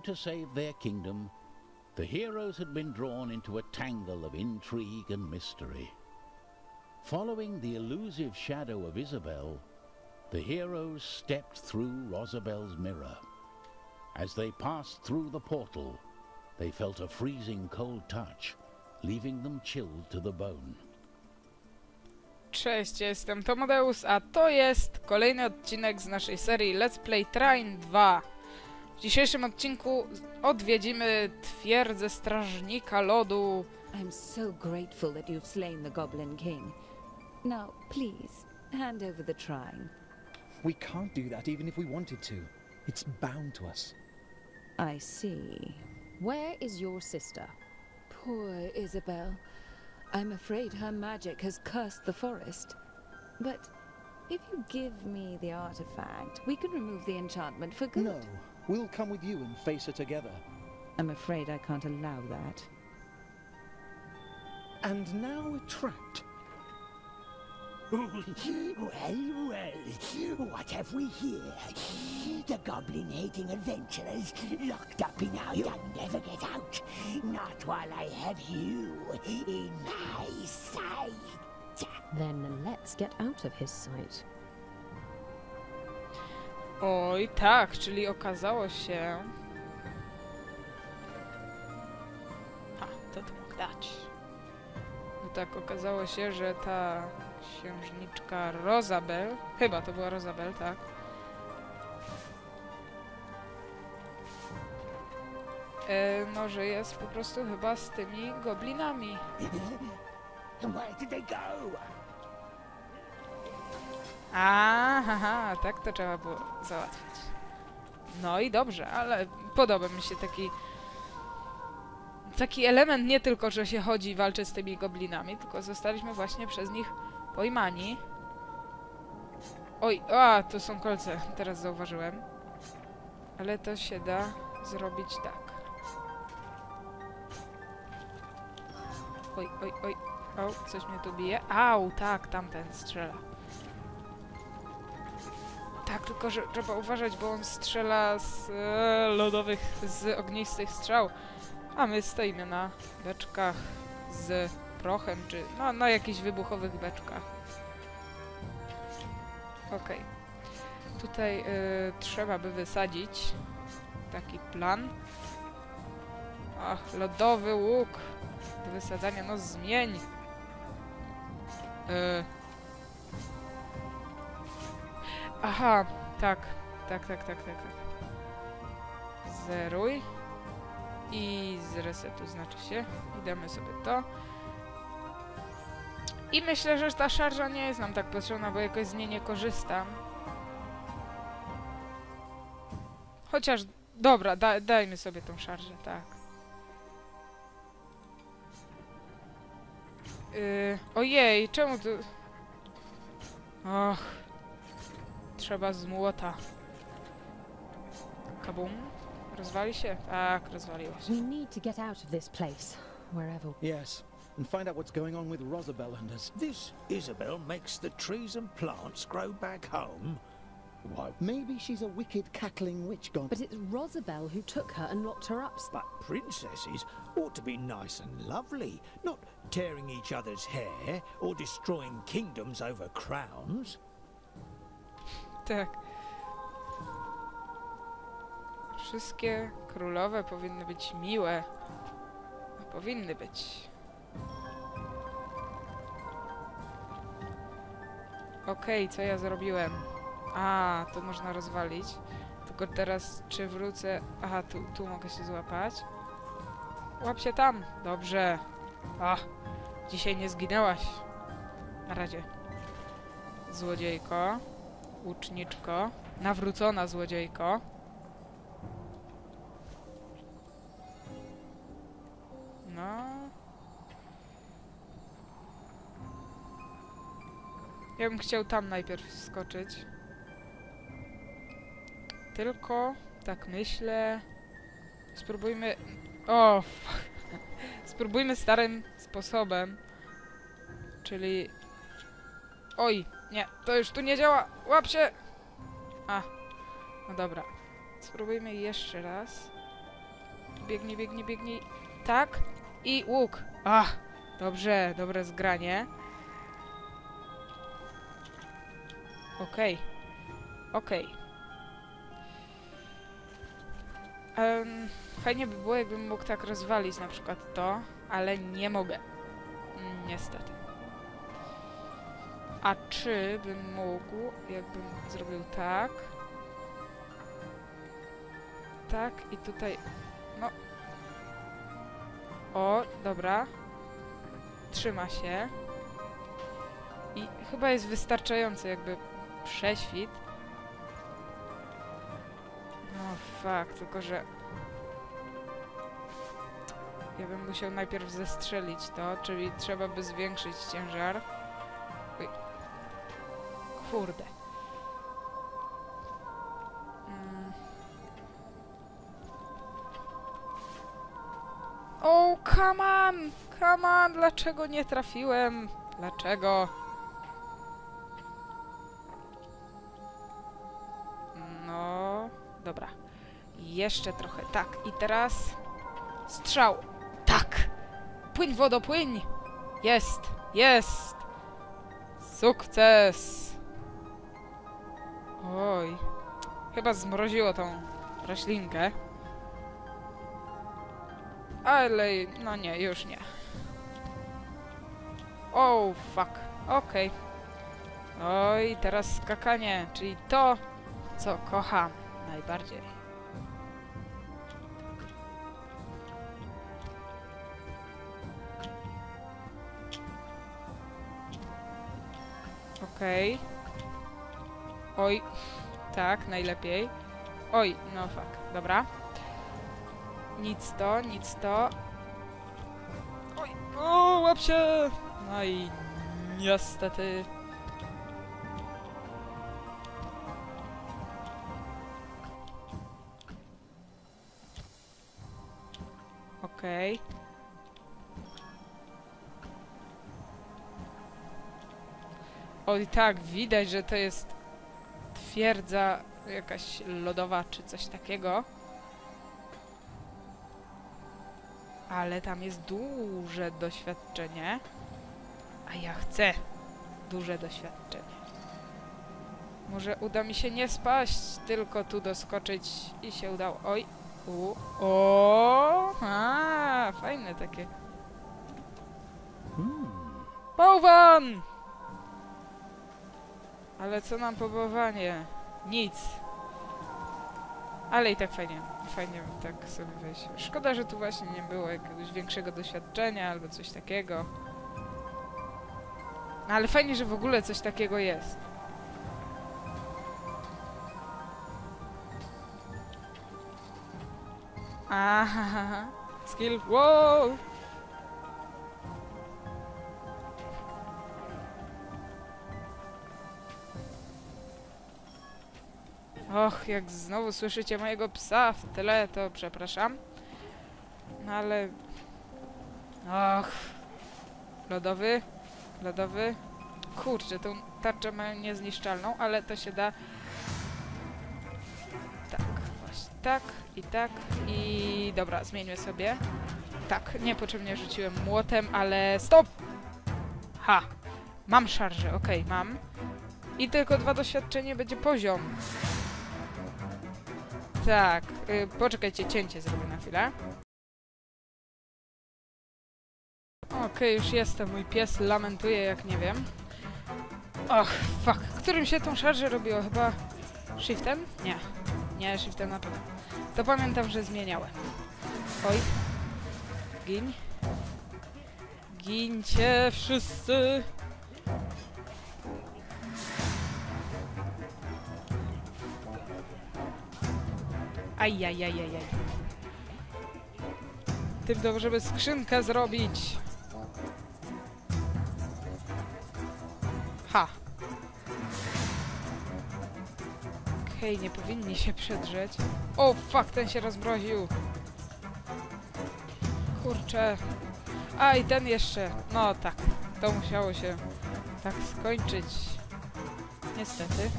come to save their kingdom, the heroes had been drawn into a tangle of intrigue and mystery. Following the elusive shadow of Isabel, the heroes stepped through Rosabel's mirror. As they passed through the portal, they felt a freezing cold touch, leaving them chilled to the bone. Cześć, jestem Tomodeus, a to jest kolejny odcinek z naszej serii Let's Play Train 2. W dzisiejszym odcinku odwiedzimy twierdzę Strażnika Lodu. I'm so grateful that you've slain the Goblin King. Now, please, hand over the trine. We can't do that even if we wanted to. It's bound to us. I see. Where is your sister? Poor Isabel. I'm afraid her magic has cursed the forest. But if you give me the artifact, we can remove the enchantment for good. No, we'll come with you and face her together. I'm afraid I can't allow that. And now we're trapped. well, well, what have we here? The goblin-hating adventurers locked up in our and never get out. Not while I have you in my sight. Then let's get out of his sight. Oj, tak, czyli okazało się... Ha, to tu mógł dać. No tak, okazało się, że ta księżniczka Rosabel, chyba to była Rosabel, tak, e, no, że jest po prostu chyba z tymi goblinami. Where did they go? Aha, tak to trzeba było załatwić. No i dobrze, ale podoba mi się taki taki element nie tylko, że się chodzi i walczy z tymi goblinami, tylko zostaliśmy właśnie przez nich pojmani. Oj, a, to są kolce, teraz zauważyłem. Ale to się da zrobić tak. Oj, oj, oj. O, coś mnie tu bije. Au, tak, tamten strzela. Tak, tylko że trzeba uważać, bo on strzela z e, lodowych, z ognistych strzał. A my stoimy na beczkach z prochem, czy no, na jakichś wybuchowych beczkach. Okej. Tutaj y, trzeba by wysadzić taki plan. Ach, lodowy łuk do wysadzania, no zmień. Y. Aha, tak, tak, tak, tak, tak, tak. Zeruj. I z resetu znaczy się. I sobie to. I myślę, że ta szarża nie jest nam tak potrzebna, bo jakoś z niej nie korzystam. Chociaż, dobra, da, dajmy sobie tą szarżę, tak. Yy, ojej, czemu tu... Och. Trzeba z młota. Kabum. Rozwali się? Tak, rozwaliło się. We need to get out of this place, wherever. Yes, and find out what's going on with Rosabel and us. This Isabel makes the trees and plants grow back home. Why, Maybe she's a wicked, cackling witch god. But it's Rosabel who took her and locked her up. but princesses ought to be nice and lovely, not tearing each other's hair or destroying kingdoms over crowns. Tak. Wszystkie królowe powinny być miłe. Powinny być. Okej, co ja zrobiłem? A, to można rozwalić. Tylko teraz, czy wrócę... Aha, tu, tu mogę się złapać. Łap się tam! Dobrze. A, dzisiaj nie zginęłaś. Na razie. Złodziejko. Łuczniczko. Nawrócona złodziejko. No. Ja bym chciał tam najpierw skoczyć. Tylko, tak myślę... Spróbujmy... O! Spróbujmy starym sposobem. Czyli... Oj! Nie, to już tu nie działa! Łap się! A. No dobra. Spróbujmy jeszcze raz. biegnij, biegnij, biegnij. Tak. I łuk. Ach, dobrze, dobre zgranie. Okej. Okej. Em, fajnie by było, jakbym mógł tak rozwalić na przykład to, ale nie mogę. Niestety. A czy bym mógł, jakbym zrobił tak... Tak i tutaj... No... O, dobra. Trzyma się. I chyba jest wystarczający jakby prześwit. No fakt, tylko że... Ja bym musiał najpierw zestrzelić to, czyli trzeba by zwiększyć ciężar. Kurde. Mm. O, come on! Come on! Dlaczego nie trafiłem? Dlaczego? No, dobra. Jeszcze trochę. Tak, i teraz strzał. Tak! Płyń, wodo, płyń! Jest! Jest! Sukces! Chyba zmroziło tą roślinkę. Ale, no nie, już nie. Oh, fuck. Okej. Oj, teraz skakanie, czyli to, co kocham najbardziej. Okej. Oj, tak, najlepiej. Oj, no fuck, dobra. Nic to, nic to. Oj, o, łap się! No i niestety... Okej. Oj tak, widać, że to jest twierdza jakaś lodowa czy coś takiego. Ale tam jest duże doświadczenie. A ja chcę duże doświadczenie. Może uda mi się nie spaść, tylko tu doskoczyć i się udało. Oj, u, o, a, fajne takie. Hmm. Bałwan! Ale co nam pobowanie? Nic. Ale i tak fajnie, fajnie tak sobie wejść. Szkoda, że tu właśnie nie było jakiegoś większego doświadczenia albo coś takiego. No, ale fajnie, że w ogóle coś takiego jest. Aha, skill, wow! Och, jak znowu słyszycie mojego psa w tyle, to przepraszam. No ale... Och... Lodowy? Lodowy? Kurczę, tą tarczę mają niezniszczalną, ale to się da... Tak, właśnie tak i tak i... Dobra, zmieńmy sobie. Tak, niepotrzebnie rzuciłem młotem, ale... Stop! Ha! Mam szarżę, okej, mam. I tylko dwa doświadczenie będzie poziom. Tak, y, poczekajcie, cięcie zrobię na chwilę. Okej, już jestem, mój pies lamentuje jak nie wiem. Och, fuck, którym się tą szarżę robiło? Chyba shiftem? Nie, nie shiftem na pewno. To pamiętam, że zmieniałem. Oj, gin. Gincie wszyscy! Ajajajajaj. Dobrze, żeby skrzynkę zrobić. Ha. Okej, nie powinni się przedrzeć. O, fuck, ten się rozmroził. Kurczę. A, i ten jeszcze. No tak, to musiało się tak skończyć. Niestety.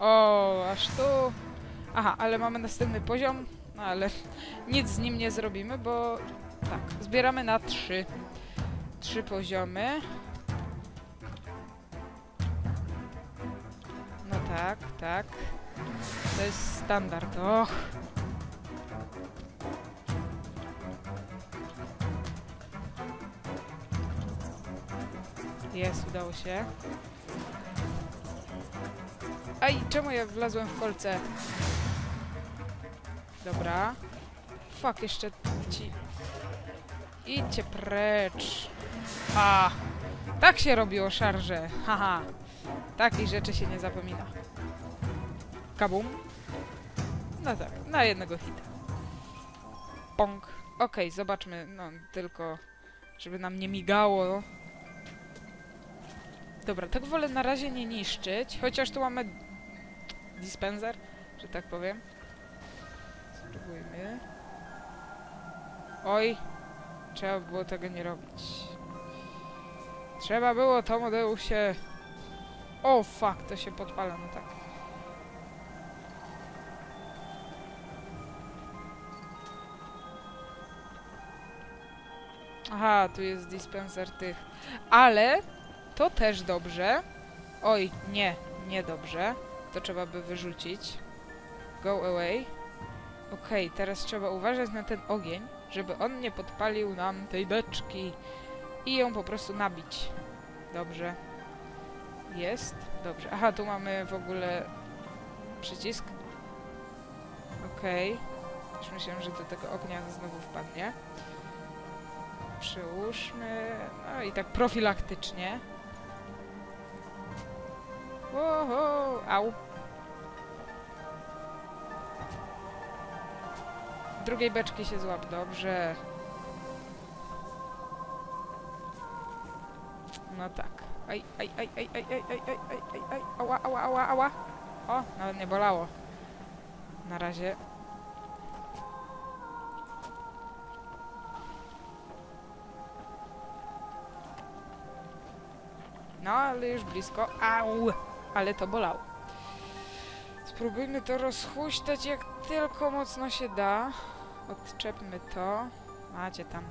O, aż tu. Aha, ale mamy następny poziom. No ale nic z nim nie zrobimy, bo tak, zbieramy na trzy. Trzy poziomy. No tak, tak. To jest standard. Och. Jest, udało się. Aj, czemu ja wlazłem w kolce? Dobra. Fuck, jeszcze ci... Idźcie precz. A, tak się robiło szarże. Haha. Takich rzeczy się nie zapomina. Kabum. No tak, na jednego hita. Pong. Okej, zobaczmy, no tylko, żeby nam nie migało. Dobra, tak wolę na razie nie niszczyć, chociaż tu mamy dispenser, że tak powiem. Spróbujmy. Oj, trzeba było tego nie robić. Trzeba było to Modeusie. O, fuck, to się podpala, no tak. Aha, tu jest dispenser tych. Ale to też dobrze. Oj, nie, nie dobrze. To trzeba by wyrzucić. Go away. Okej, teraz trzeba uważać na ten ogień, żeby on nie podpalił nam tej beczki. I ją po prostu nabić. Dobrze. Jest? Dobrze. Aha, tu mamy w ogóle przycisk. Okej. Już myślałem, że do tego ognia znowu wpadnie. Przyłóżmy. No i tak profilaktycznie. Oho, au. Drugiej beczki się złap, dobrze. No tak. Aj, aj, aj, aj, aj, aj, aj, aj, aj, aj, aj, ała, ała, ała, ała. O, nawet nie bolało. Na razie. No, ale już blisko. Au! Ale to bolało. Spróbujmy to rozhuśtać jak tylko mocno się da. Odczepmy to. Macie tam.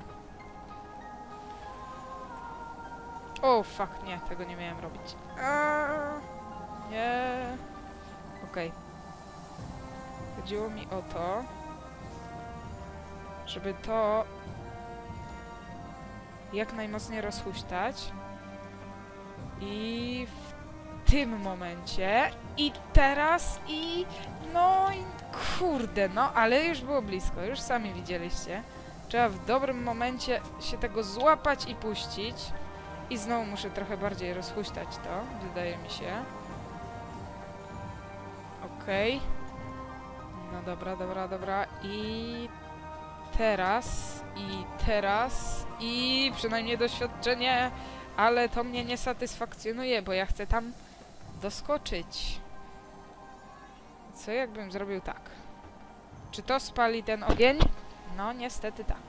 O, fuck, nie, tego nie miałem robić. Aaaa, nie. Okej. Chodziło mi o to, żeby to jak najmocniej rozhuśtać. I w tym momencie, i teraz, i no i kurde, no ale już było blisko, już sami widzieliście. Trzeba w dobrym momencie się tego złapać i puścić. I znowu muszę trochę bardziej rozhuśtać to, wydaje mi się. Okej. No dobra, dobra, dobra. I teraz, i teraz, i przynajmniej doświadczenie, ale to mnie nie satysfakcjonuje, bo ja chcę tam doskoczyć. Co jakbym zrobił tak? Czy to spali ten ogień? No niestety tak.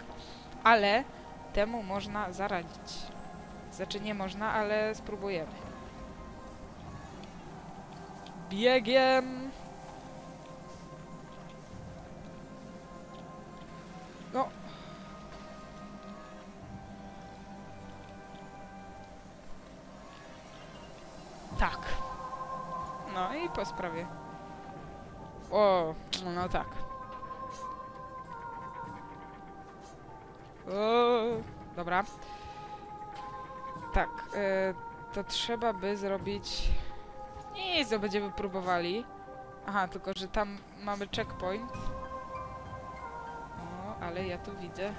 Ale temu można zaradzić. Znaczy nie można, ale spróbujemy. Biegiem! No. Tak. No i po sprawie. O, no tak. O, dobra. Tak, e, to trzeba by zrobić... Nic, to będziemy próbowali. Aha, tylko że tam mamy checkpoint. O, ale ja tu widzę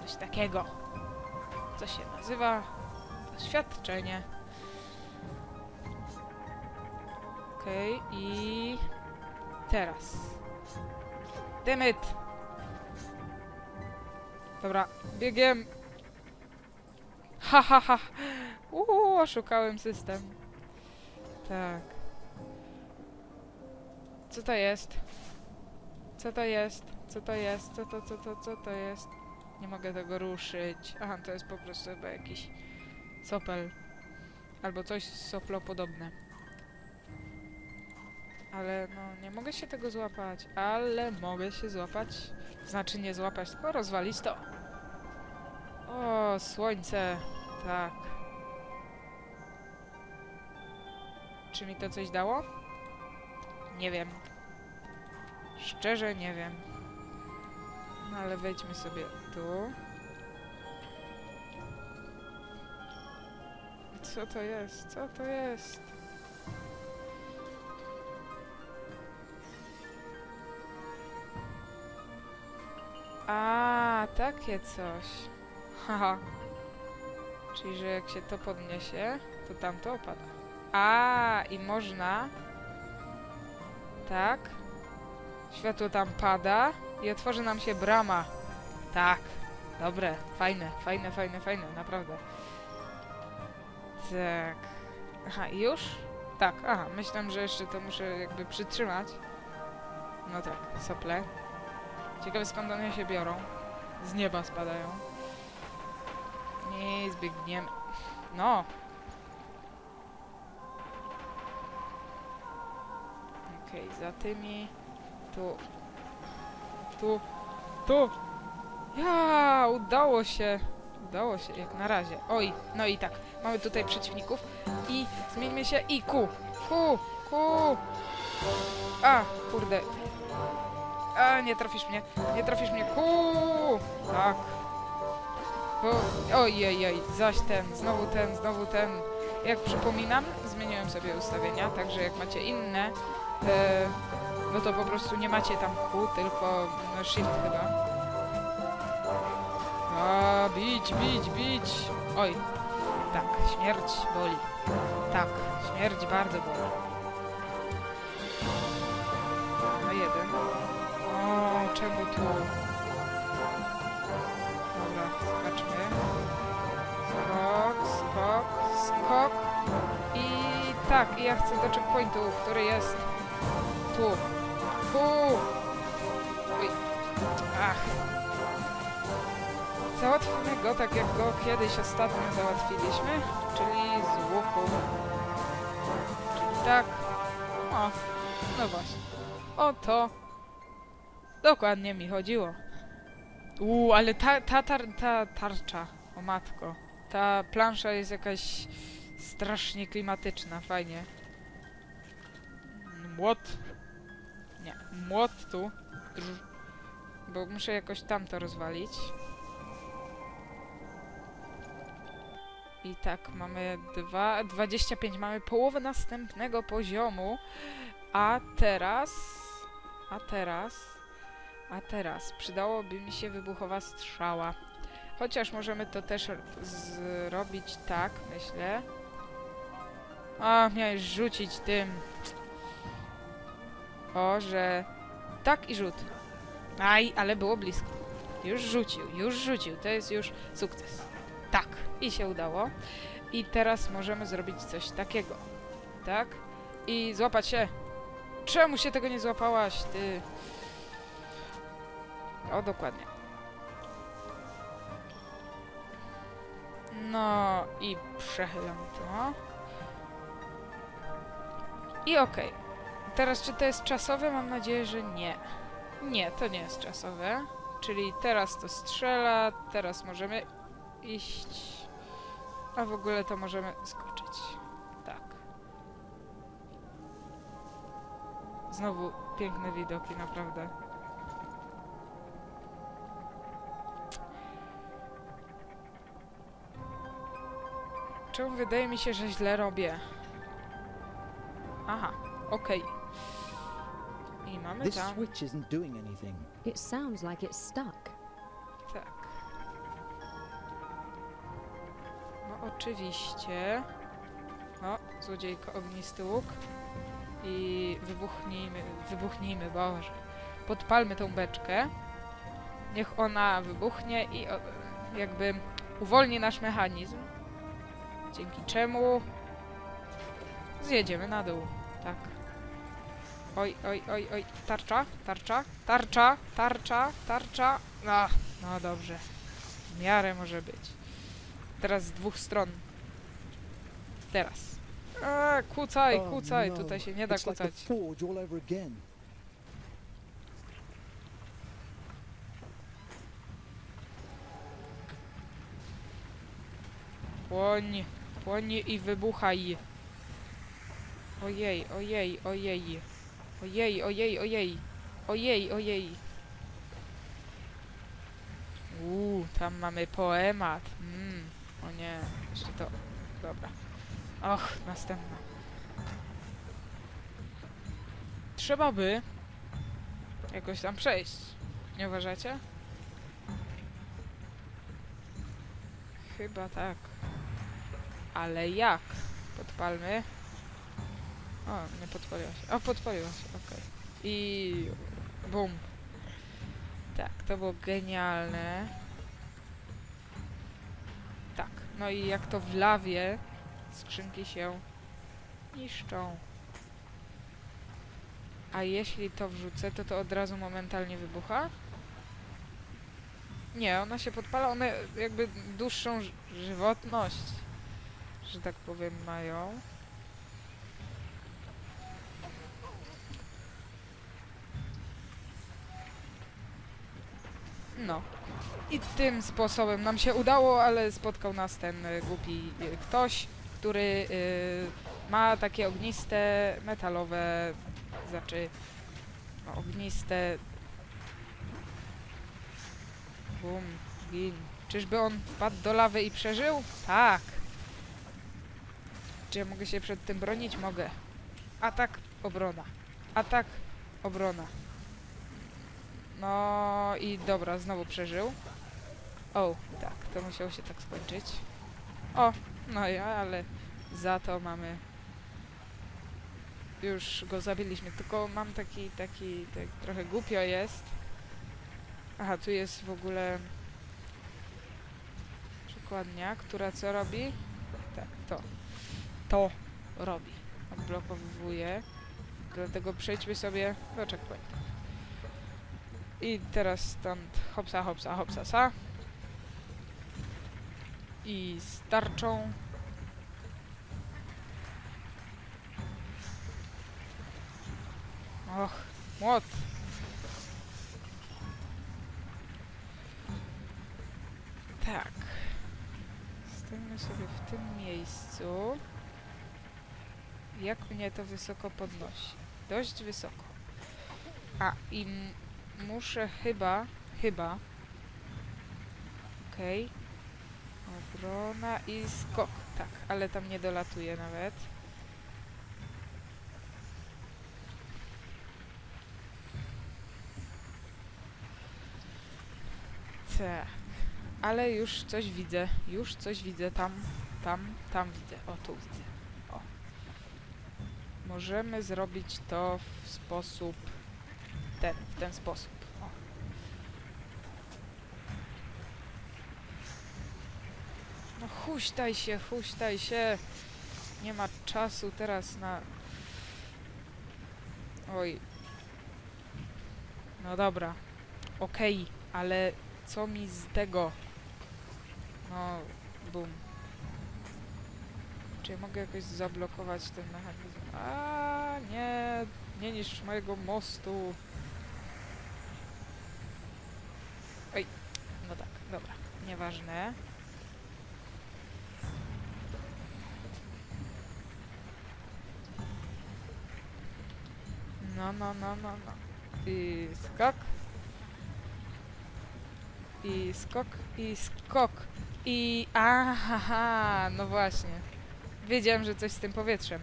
coś takiego. Co się nazywa doświadczenie. Okej, i teraz. Demyt! Dobra, biegiem. Ha, ha, ha. Uuu, oszukałem system. Tak. Co to jest? Co to jest? Co to jest? Co to, co to, co to jest? Nie mogę tego ruszyć. Aha, to jest po prostu chyba jakiś sopel. Albo coś soplopodobne. Ale no, nie mogę się tego złapać. Ale mogę się złapać. Znaczy nie złapać, tylko rozwalić to. O, słońce. Tak. Czy mi to coś dało? Nie wiem. Szczerze nie wiem. No ale wejdźmy sobie tu. Co to jest? Co to jest? A, takie coś. Haha. Czyli, że jak się to podniesie, to tamto opada. A, i można... Tak. Światło tam pada i otworzy nam się brama. Tak. Dobre, fajne, fajne, fajne, fajne, naprawdę. Tak. Aha, już? Tak, aha, myślałem, że jeszcze to muszę jakby przytrzymać. No tak, sople. Ciekawe skąd one się biorą. Z nieba spadają. Nie, zbiegniemy. No. Okej, za tymi. Tu. Tu. Tu. Ja, udało się. Udało się, jak na razie. Oj, no i tak. Mamy tutaj przeciwników. I zmieńmy się i ku. Ku. Ku. A, kurde. A, nie trafisz mnie. Nie trafisz mnie. Ku. Tak. Bo, ojej, oj, zaś ten, znowu ten, znowu ten. Jak przypominam, zmieniłem sobie ustawienia, także jak macie inne, e, no to po prostu nie macie tam Q, tylko no, Shift chyba. A, bić, bić, bić. Oj, tak, śmierć boli. Tak, śmierć bardzo boli. No jeden. O, czemu tu? Dobra, skaczmy. Skok, skok, skok. I tak, i ja chcę do checkpointu, który jest tu. Tu! Oj. Ach. Załatwimy go tak, jak go kiedyś ostatnio załatwiliśmy, czyli z łuku. Czyli tak. O, no właśnie. O to dokładnie mi chodziło. Uuu, ale ta, ta, tar, ta tarcza, o matko, ta plansza jest jakaś strasznie klimatyczna, fajnie. Młot. Nie, młot tu. Bo muszę jakoś tamto rozwalić. I tak, mamy dwa, 25, mamy połowę następnego poziomu. A teraz... A teraz... A teraz przydałoby mi się wybuchowa strzała. Chociaż możemy to też zrobić tak, myślę. A, miałeś rzucić tym. O, że... Tak i rzut. Aj, ale było blisko. Już rzucił, już rzucił. To jest już sukces. Tak, i się udało. I teraz możemy zrobić coś takiego. Tak? I złapać się. Czemu się tego nie złapałaś, ty? O, dokładnie. No i przechylam to. I okej. Teraz czy to jest czasowe? Mam nadzieję, że nie. Nie, to nie jest czasowe. Czyli teraz to strzela, teraz możemy iść. A w ogóle to możemy skoczyć. Tak. Znowu piękne widoki, naprawdę. Czemu wydaje mi się, że źle robię? Aha, okej. I mamy This tam... switch isn't doing anything. It sounds like it's stuck. Tak. No oczywiście. O, złodziejko, ognisty łuk. I wybuchnijmy, wybuchnijmy, Boże. Podpalmy tą beczkę. Niech ona wybuchnie i jakby uwolni nasz mechanizm. Dzięki czemu zjedziemy na dół. Tak. Oj, oj, oj, oj. Tarcza, tarcza, tarcza, tarcza, tarcza. Ach, no dobrze. W miarę może być. Teraz z dwóch stron. Teraz. A, kucaj, kucaj, no. tutaj się nie da kucać. forge płoń i wybuchaj. Ojej, ojej, ojej. Ojej, ojej, ojej. Ojej, ojej. Uuu, tam mamy poemat. Mm, o nie, jeszcze to. Dobra. Och, następna. Trzeba by jakoś tam przejść. Nie uważacie? Chyba tak. Ale jak? Podpalmy. O, nie podpaliła się. O, podpaliła się, okej. I... Bum. Tak, to było genialne. Tak, no i jak to w lawie skrzynki się niszczą. A jeśli to wrzucę, to to od razu momentalnie wybucha? Nie, ona się podpala, one jakby dłuższą żywotność, że tak powiem, mają. No. I tym sposobem nam się udało, ale spotkał nas ten y, głupi y, ktoś, który y, ma takie ogniste, metalowe, znaczy no, ogniste Bum, gin. Czyżby on wpadł do lawy i przeżył? Tak. Czy ja mogę się przed tym bronić? Mogę. Atak, obrona. Atak, obrona. No i dobra, znowu przeżył. O, tak, to musiało się tak skończyć. O, no ja, ale za to mamy... Już go zabiliśmy, tylko mam taki, taki, tak trochę głupio jest. Aha, tu jest w ogóle przykładnia, która co robi? Tak, to. To robi. Odblokowuje. Dlatego przejdźmy sobie do checkpoint. I teraz stąd hopsa, hopsa, hopsa, sa. I starczą. Och, młot. Tak. Stoimy sobie w tym miejscu. Jak mnie to wysoko podnosi? Dość wysoko. A, i muszę chyba, chyba... Okej. Obrona i skok. Tak, ale tam nie dolatuje nawet. Tak. Ale już coś widzę. Już coś widzę. Tam, tam, tam widzę. O, tu widzę. Możemy zrobić to w sposób ten, w ten sposób. No huśtaj się, huśtaj się. Nie ma czasu teraz na... Oj. No dobra. Okej, ale co mi z tego? No, bum. Czy mogę jakoś zablokować ten mechanizm? A nie, nie niszcz mojego mostu. Oj, no tak, dobra, nieważne. No, no, no, no, no. I skok. I skok, i skok. I... Aha, no właśnie. Wiedziałem, że coś z tym powietrzem.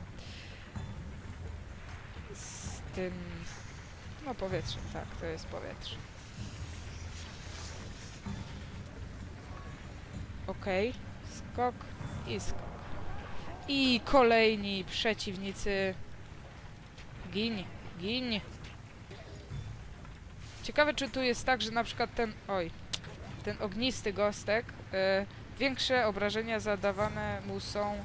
Z tym... No powietrzem, tak, to jest powietrze. Okej, skok i skok. I kolejni przeciwnicy. Gin, gin. Ciekawe, czy tu jest tak, że na przykład ten... Oj, ten ognisty gostek, y, większe obrażenia zadawane mu są